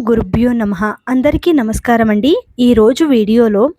గురుభ్యో నమ. అందరికీ నమస్కారం అండి. ఈరోజు వీడియోలో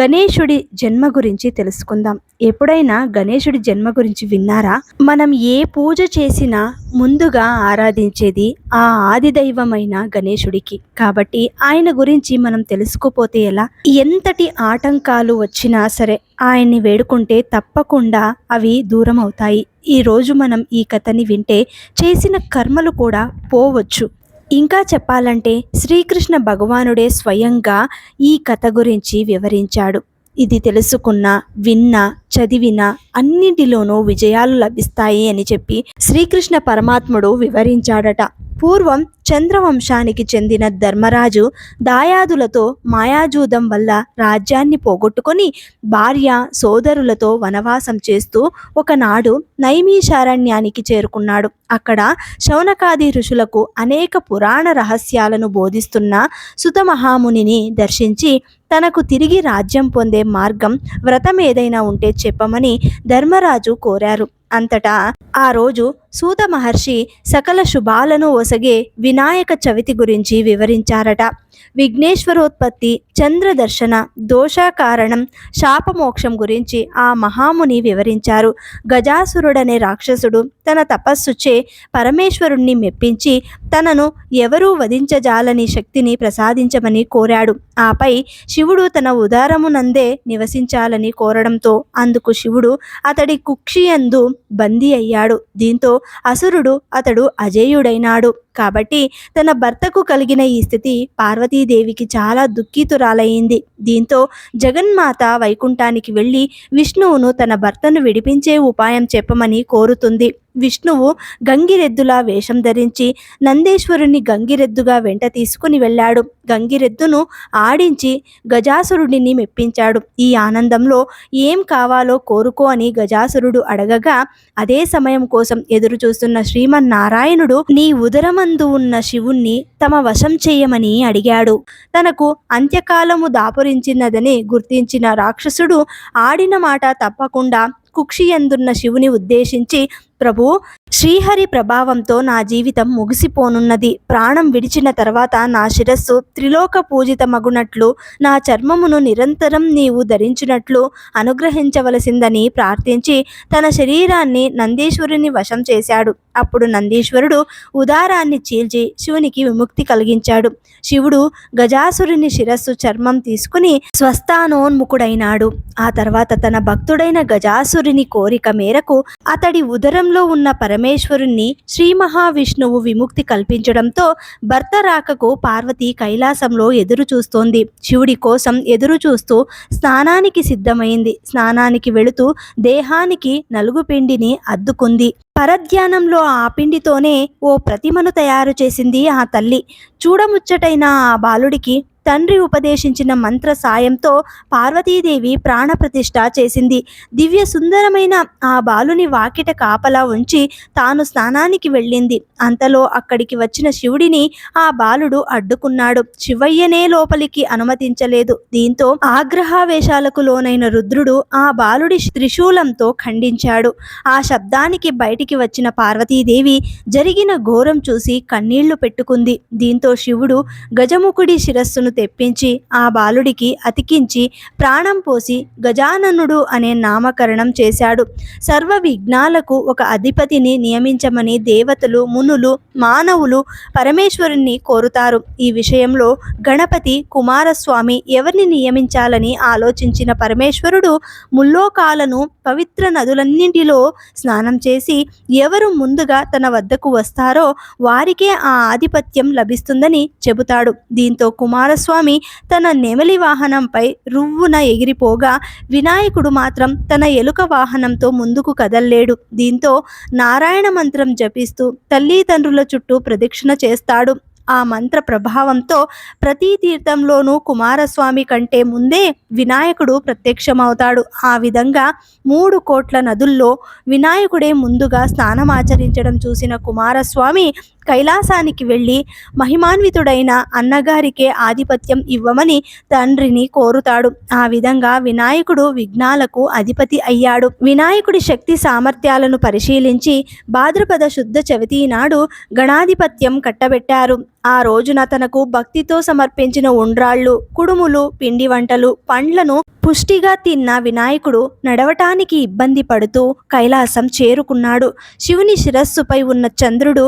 గణేశుడి జన్మ గురించి తెలుసుకుందాం. ఎప్పుడైనా గణేశుడి జన్మ గురించి విన్నారా? మనం ఏ పూజ చేసినా ముందుగా ఆరాధించేది ఆ ఆది దైవమైన గణేశుడికి. కాబట్టి ఆయన గురించి మనం తెలుసుకోపోతే ఎలా? ఎంతటి ఆటంకాలు వచ్చినా సరే ఆయన్ని వేడుకుంటే తప్పకుండా అవి దూరం అవుతాయి ఈ రోజు మనం ఈ కథని వింటే చేసిన కర్మలు కూడా పోవచ్చు. ఇంకా చెప్పాలంటే శ్రీకృష్ణ భగవానుడే స్వయంగా ఈ కథ గురించి వివరించాడు. ఇది తెలుసుకున్న విన్న చదివిన అన్నింటిలోనూ విజయాలు లభిస్తాయి అని చెప్పి శ్రీకృష్ణ పరమాత్ముడు వివరించాడట. పూర్వం చంద్రవంశానికి చెందిన ధర్మరాజు దాయాదులతో మాయాజూదం వల్ల రాజ్యాన్ని పోగొట్టుకొని భార్య సోదరులతో వనవాసం చేస్తూ ఒకనాడు నైమీశారణ్యానికి చేరుకున్నాడు. అక్కడ శౌనకాది ఋషులకు అనేక పురాణ రహస్యాలను బోధిస్తున్న సుతమహాముని దర్శించి తనకు తిరిగి రాజ్యం పొందే మార్గం వ్రతం ఏదైనా ఉంటే చెప్పమని ధర్మరాజు కోరారు. అంతటా ఆ రోజు సూత మహర్షి సకల శుభాలను ఒసగే వినాయక చవితి గురించి వివరించారట. విఘ్నేశ్వరోత్పత్తి చంద్రదర్శన దోష కారణం శాపమోక్షం గురించి ఆ మహాముని వివరించారు. గజాసురుడనే రాక్షసుడు తన తపస్సుచే పరమేశ్వరుణ్ణి మెప్పించి తనను ఎవరూ వధించజాలని శక్తిని ప్రసాదించమని కోరాడు. ఆపై శివుడు తన ఉదారమునందే నివసించాలని కోరడంతో అందుకు శివుడు అతడి కుక్షియందు బందీ అయ్యాడు. దీంతో అసురుడు అతడు అజేయుడైనాడు. కాబట్టి తన భర్తకు కలిగిన ఈ స్థితి పార్వతీదేవికి చాలా దుఃఖితురాలయ్యింది దీంతో జగన్మాత వైకుంఠానికి వెళ్ళి విష్ణువును తన భర్తను విడిపించే ఉపాయం చెప్పమని కోరుతుంది. విష్ణువు గంగిరెద్దులా వేషం ధరించి నందేశ్వరుని గంగిరెద్దుగా వెంట తీసుకుని వెళ్ళాడు. గంగిరెద్దును ఆడించి గజాసురుడిని మెప్పించాడు. ఈ ఆనందంలో ఏం కావాలో కోరుకో అని గజాసురుడు అడగగా అదే సమయం కోసం ఎదురు చూస్తున్న శ్రీమన్నారాయణుడు నీ ఉదరమందు ఉన్న శివుణ్ణి తమ వశం చేయమని అడిగాడు. తనకు అంత్యకాలము దాపురించినదని గుర్తించిన రాక్షసుడు ఆడిన మాట తప్పకుండా కుక్షియందున్న శివుని ఉద్దేశించి ప్రభు శ్రీహరి ప్రభావంతో నా జీవితం ముగిసిపోనున్నది. ప్రాణం విడిచిన తర్వాత నా శిరస్సు త్రిలోక పూజితమగునట్లు నా చర్మమును నిరంతరం నీవు ధరించినట్లు అనుగ్రహించవలసిందని ప్రార్థించి తన శరీరాన్ని నందీశ్వరుని వశం చేశాడు. అప్పుడు నందీశ్వరుడు ఉదారాన్ని చీల్చి శివునికి విముక్తి కలిగించాడు. శివుడు గజాసురుని శిరస్సు చర్మం తీసుకుని స్వస్థానోన్ముఖుడైనాడు. ఆ తర్వాత తన భక్తుడైన గజాసురుని కోరిక మేరకు అతడి ఉదరం ఉదరంలో ఉన్న పరమేశ్వరుణ్ణి శ్రీ మహావిష్ణువు విముక్తి కల్పించడంతో భర్త రాకకు పార్వతి కైలాసంలో ఎదురు చూస్తోంది. శివుడి కోసం ఎదురు చూస్తూ స్నానానికి సిద్ధమైంది. స్నానానికి వెళుతూ దేహానికి నలుగు పిండిని అద్దుకుంది. పరధ్యానంలో ఆ పిండితోనే ఓ ప్రతిమను తయారు చేసింది ఆ తల్లి. చూడముచ్చటైన ఆ బాలుడికి తండ్రి ఉపదేశించిన మంత్ర సాయంతో పార్వతీదేవి ప్రాణప్రతిష్ఠ చేసింది. దివ్య సుందరమైన ఆ బాలుని వాకిట కాపలా ఉంచి తాను స్నానానికి వెళ్ళింది. అంతలో అక్కడికి వచ్చిన శివుడిని ఆ బాలుడు అడ్డుకున్నాడు. శివయ్యనే లోపలికి అనుమతించలేదు. దీంతో ఆగ్రహావేశాలకు లోనైన రుద్రుడు ఆ బాలుడి త్రిశూలంతో ఖండించాడు. ఆ శబ్దానికి బయటికి వచ్చిన పార్వతీదేవి జరిగిన ఘోరం చూసి కన్నీళ్ళు పెట్టుకుంది. దీంతో శివుడు గజముఖుడి శిరస్సును తెప్పించి ఆ బాలుడికి అతికించి ప్రాణం పోసి గజాననుడు అనే నామకరణం చేశాడు. సర్వ విఘ్నాలకు ఒక అధిపతిని నియమించమని దేవతలు మునులు మానవులు పరమేశ్వరుణ్ణి కోరుతారు. ఈ విషయంలో గణపతి కుమారస్వామి ఎవరిని నియమించాలని ఆలోచించిన పరమేశ్వరుడు ముల్లోకాలను పవిత్ర నదులన్నింటిలో స్నానం చేసి ఎవరు ముందుగా తన వద్దకు వస్తారో వారికే ఆ ఆధిపత్యం లభిస్తుందని చెబుతాడు. దీంతో కుమారస్వామి తన నెమలి వాహనంపై రువ్వున ఎగిరిపోగా వినాయకుడు మాత్రం తన ఎలుక వాహనంతో ముందుకు కదల్లేడు. దీంతో నారాయణ మంత్రం జపిస్తూ తల్లిదండ్రుల చుట్టూ ప్రదక్షిణ చేస్తాడు. ఆ మంత్ర ప్రభావంతో ప్రతి తీర్థంలోనూ కుమారస్వామి కంటే ముందే వినాయకుడు ప్రత్యక్షమవుతాడు. ఆ విధంగా మూడు కోట్ల నదుల్లో వినాయకుడే ముందుగా స్నానమాచరించడం చూసిన కుమారస్వామి కైలాసానికి వెళ్ళి మహిమాన్వితుడైన అన్నగారికే ఆధిపత్యం ఇవ్వమని తండ్రిని కోరుతాడు. ఆ విధంగా వినాయకుడు విఘ్నాలకు అధిపతి అయ్యాడు. వినాయకుడి శక్తి సామర్థ్యాలను పరిశీలించి భాద్రపద శుద్ధ చవితి నాడు గణాధిపత్యం కట్టబెట్టారు. ఆ రోజున తనకు భక్తితో సమర్పించిన ఉండ్రాళ్ళు కుడుములు పిండి వంటలు పండ్లను పుష్టిగా తిన్న వినాయకుడు నడవటానికి ఇబ్బంది పడుతూ కైలాసం చేరుకున్నాడు. శివుని శిరస్సుపై ఉన్న చంద్రుడు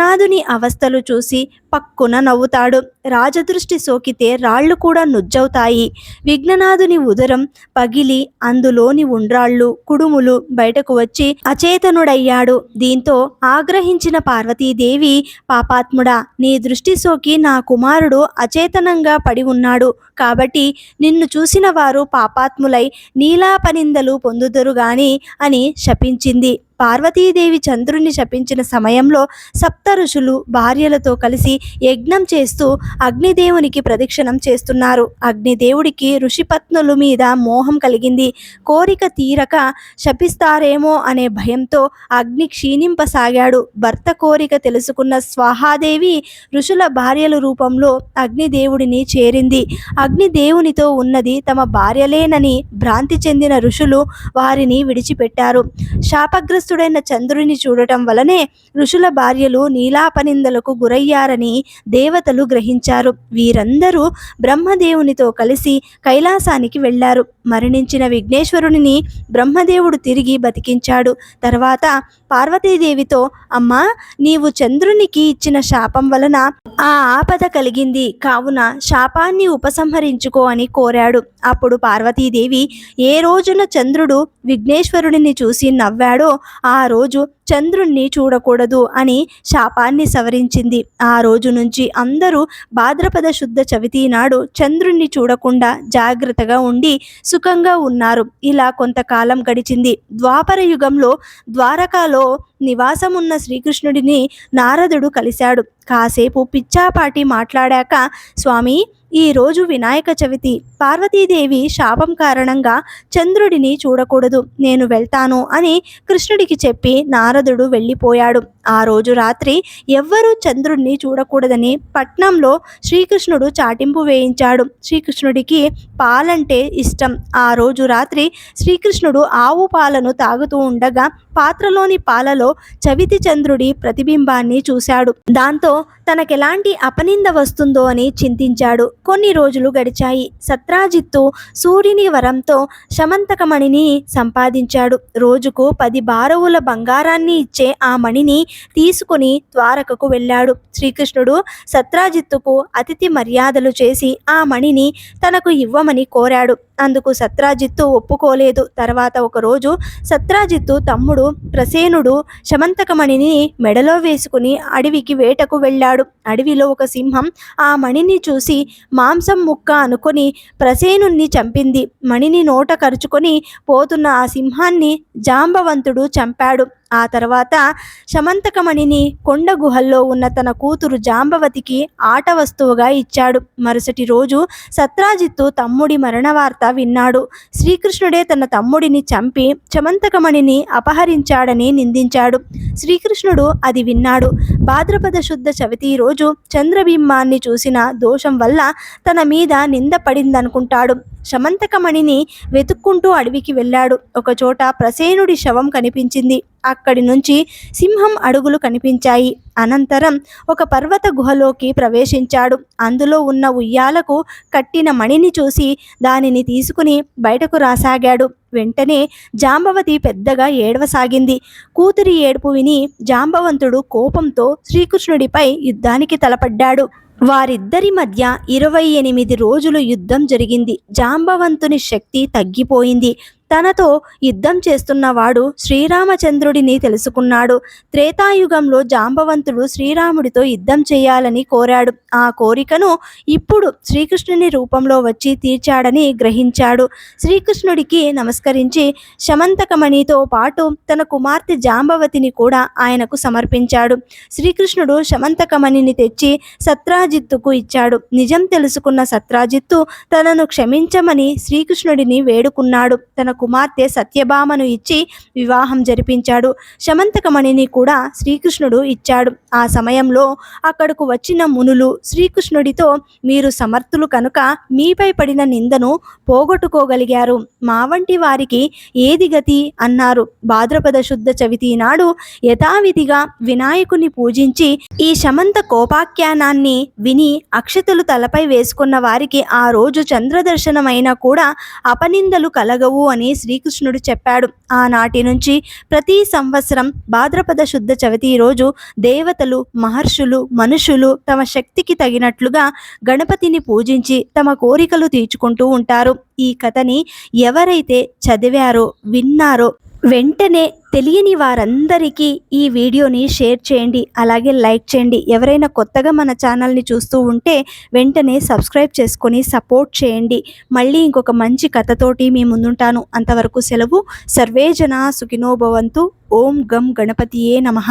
అనాథుని అవస్థలు చూసి పక్కున నవ్వుతాడు. రాజదృష్టి సోకితే రాళ్ళు కూడా నుజ్జవుతాయి. విఘ్ననాథుని ఉదరం పగిలి అందులోని ఉండ్రాళ్ళు కుడుములు బయటకు వచ్చి అచేతనుడయ్యాడు. దీంతో ఆగ్రహించిన పార్వతీదేవి పాపాత్ముడా నీ దృష్టి సోకి నా కుమారుడు అచేతనంగా పడి ఉన్నాడు. కాబట్టి నిన్ను చూసిన వారు పాపాత్ములై నీలాపనిందలు పొందుదురు గాని అని శపించింది. పార్వతీదేవి చంద్రుని శపించిన సమయంలో సప్త ఋషులు భార్యలతో కలిసి యజ్ఞం చేస్తూ అగ్నిదేవునికి ప్రదక్షిణం చేస్తున్నారు. అగ్నిదేవుడికి ఋషిపత్నుల మీద మోహం కలిగింది. కోరిక తీరక శపిస్తారేమో అనే భయంతో అగ్ని క్షీణింపసాగాడు. భర్త కోరిక తెలుసుకున్న స్వాహాదేవి ఋషుల భార్యల రూపంలో అగ్నిదేవుడిని చేరింది. అగ్ని దేవునితో ఉన్నది తమ భార్యలేనని భ్రాంతి చెందిన ఋషులు వారిని విడిచిపెట్టారు. శాపగ్రస్తుడైన చంద్రుని చూడటం వలనే ఋషుల భార్యలు నీలాపనిందలకు గురయ్యారని దేవతలు గ్రహించారు. వీరందరూ బ్రహ్మదేవునితో కలిసి కైలాసానికి వెళ్ళారు. మరణించిన విఘ్నేశ్వరుని బ్రహ్మదేవుడు తిరిగి బతికించాడు. తర్వాత పార్వతీదేవితో అమ్మా నీవు చంద్రునికి ఇచ్చిన శాపం వలన ఆ ఆపద కలిగింది. కావున శాపాన్ని ఉపసంహరించుకో అని కోరాడు. అప్పుడు పార్వతీదేవి ఏ రోజున చంద్రుడు విఘ్నేశ్వరుడిని చూసి నవ్వాడో ఆ రోజు చంద్రుణ్ణి చూడకూడదు అని శాపాన్ని సవరించింది. ఆ రోజు నుంచి అందరూ భాద్రపద శుద్ధ చవితి నాడు చంద్రుణ్ణి చూడకుండా జాగ్రత్తగా ఉండి సుఖంగా ఉన్నారు. ఇలా కొంతకాలం గడిచింది. ద్వాపర యుగంలో ద్వారకాలో నివాసమున్న శ్రీకృష్ణుడిని నారదుడు కలిశాడు. కాసేపు పిచ్చాపాటి మాట్లాడాక స్వామి ఈ రోజు వినాయక చవితి. పార్వతీదేవి శాపం కారణంగా చంద్రుడిని చూడకూడదు నేను వెళ్తాను అని కృష్ణుడికి చెప్పి నారదుడు వెళ్ళిపోయాడు. ఆ రోజు రాత్రి ఎవ్వరూ చంద్రుడిని చూడకూడదని పట్నంలో శ్రీకృష్ణుడు చాటింపు వేయించాడు. శ్రీకృష్ణుడికి పాలంటే ఇష్టం. ఆ రోజు రాత్రి శ్రీకృష్ణుడు ఆవు పాలను తాగుతూ ఉండగా పాత్రలోని పాలలో చవితి చంద్రుడి ప్రతిబింబాన్ని చూశాడు. దాంతో తనకెలాంటి అపనింద వస్తుందో అని చింతించాడు. కొన్ని రోజులు గడిచాయి. సత్రాజిత్తు సూర్యుని వరంతో శమంతకమణిని సంపాదించాడు. రోజుకు పది బారవుల బంగారాన్ని ఇచ్చే ఆ మణిని తీసుకుని ద్వారకకు వెళ్ళాడు. శ్రీకృష్ణుడు సత్రాజిత్తుకు అతిథి మర్యాదలు చేసి ఆ మణిని తనకు ఇవ్వమని కోరాడు. అందుకు సత్రాజిత్తు ఒప్పుకోలేదు. తర్వాత ఒకరోజు సత్రాజిత్తు తమ్ముడు ప్రసేనుడు శమంతకమణిని మెడలో వేసుకుని అడవికి వేటకు వెళ్ళాడు. అడవిలో ఒక సింహం ఆ మణిని చూసి మాంసం ముక్క అనుకొని ప్రసేనుణ్ణి చంపింది. మణిని నోట కరుచుకొని పోతున్న ఆ సింహాన్ని జాంబవంతుడు చంపాడు. ఆ తర్వాత శమంతకమణిని కొండ గుహల్లో ఉన్న తన కూతురు జాంబవతికి ఆట వస్తువుగా ఇచ్చాడు. మరుసటి రోజు సత్రాజిత్తు తమ్ముడి మరణ వార్త విన్నాడు. శ్రీకృష్ణుడే తన తమ్ముడిని చంపి శమంతకమణిని అపహరించాడని నిందించాడు. శ్రీకృష్ణుడు అది విన్నాడు. భాద్రపద శుద్ధ చవితి రోజు చంద్రబింబాన్ని చూసిన దోషం వల్ల తన మీద నింద పడిందనుకుంటాడు. శమంతకమణిని వెతుక్కుంటూ అడవికి వెళ్ళాడు. ఒకచోట ప్రసేనుడి శవం కనిపించింది. అక్కడి నుంచి సింహం అడుగులు కనిపించాయి. అనంతరం ఒక పర్వత గుహలోకి ప్రవేశించాడు. అందులో ఉన్న ఉయ్యాలకు కట్టిన మణిని చూసి దానిని తీసుకుని బయటకు రాసాగాడు. వెంటనే జాంబవతి పెద్దగా ఏడవసాగింది. కూతురి ఏడుపు విని జాంబవంతుడు కోపంతో శ్రీకృష్ణుడిపై యుద్ధానికి తలపడ్డాడు. వారిద్దరి మధ్య ఇరవై ఎనిమిది రోజులు యుద్ధం జరిగింది. జాంబవంతుని శక్తి తగ్గిపోయింది. తనతో యుద్ధం చేస్తున్నవాడు శ్రీరామచంద్రుడిని తెలుసుకున్నాడు. త్రేతాయుగంలో జాంబవంతుడు శ్రీరాముడితో యుద్ధం చేయాలని కోరాడు. ఆ కోరికను ఇప్పుడు శ్రీకృష్ణుని రూపంలో వచ్చి తీర్చాడని గ్రహించాడు. శ్రీకృష్ణుడికి నమస్కరించి శమంతకమణితో పాటు తన కుమార్తె జాంబవతిని కూడా ఆయనకు సమర్పించాడు. శ్రీకృష్ణుడు శమంతకమణిని తెచ్చి సత్రాజిత్తుకు ఇచ్చాడు. నిజం తెలుసుకున్న సత్రాజిత్తు తనను క్షమించమని శ్రీకృష్ణుడిని వేడుకున్నాడు. తన కుమార్తె సత్యభామను ఇచ్చి వివాహం జరిపించాడు. శమంతకమణిని కూడా శ్రీకృష్ణుడు ఇచ్చాడు. ఆ సమయంలో అక్కడకు వచ్చిన మునులు శ్రీకృష్ణుడితో మీరు సమర్థులు కనుక మీపై పడిన నిందను పోగొట్టుకోగలిగారు. మా వంటి వారికి ఏది గతి అన్నారు. భాద్రపద శుద్ధ చవితి నాడు యథావిధిగా వినాయకుని పూజించి ఈ శమంత కోపాఖ్యానాన్ని విని అక్షతలు తలపై వేసుకున్న వారికి ఆ రోజు చంద్రదర్శనమైనా కూడా అపనిందలు కలగవు అని శ్రీకృష్ణుడు చెప్పాడు. ఆనాటి నుంచి ప్రతి సంవత్సరం భాద్రపద శుద్ధ చవితి రోజు దేవతలు మహర్షులు మనుషులు తమ శక్తికి తగినట్లుగా గణపతిని పూజించి తమ కోరికలు తీర్చుకుంటూ ఉంటారు. ఈ కథని ఎవరైతే చదివారో విన్నారో వెంటనే తెలియని వారందరికీ ఈ వీడియోని షేర్ చేయండి అలాగే లైక్ చేయండి. ఎవరైనా కొత్తగా మన ఛానల్ని చూస్తూ ఉంటే వెంటనే సబ్స్క్రైబ్ చేసుకొని సపోర్ట్ చేయండి. మళ్ళీ ఇంకొక మంచి కథతోటి మీ ముందుంటాను. అంతవరకు సెలవు. సర్వేజన సుఖినోభవంతు ఓం గం గణపతియే నమః.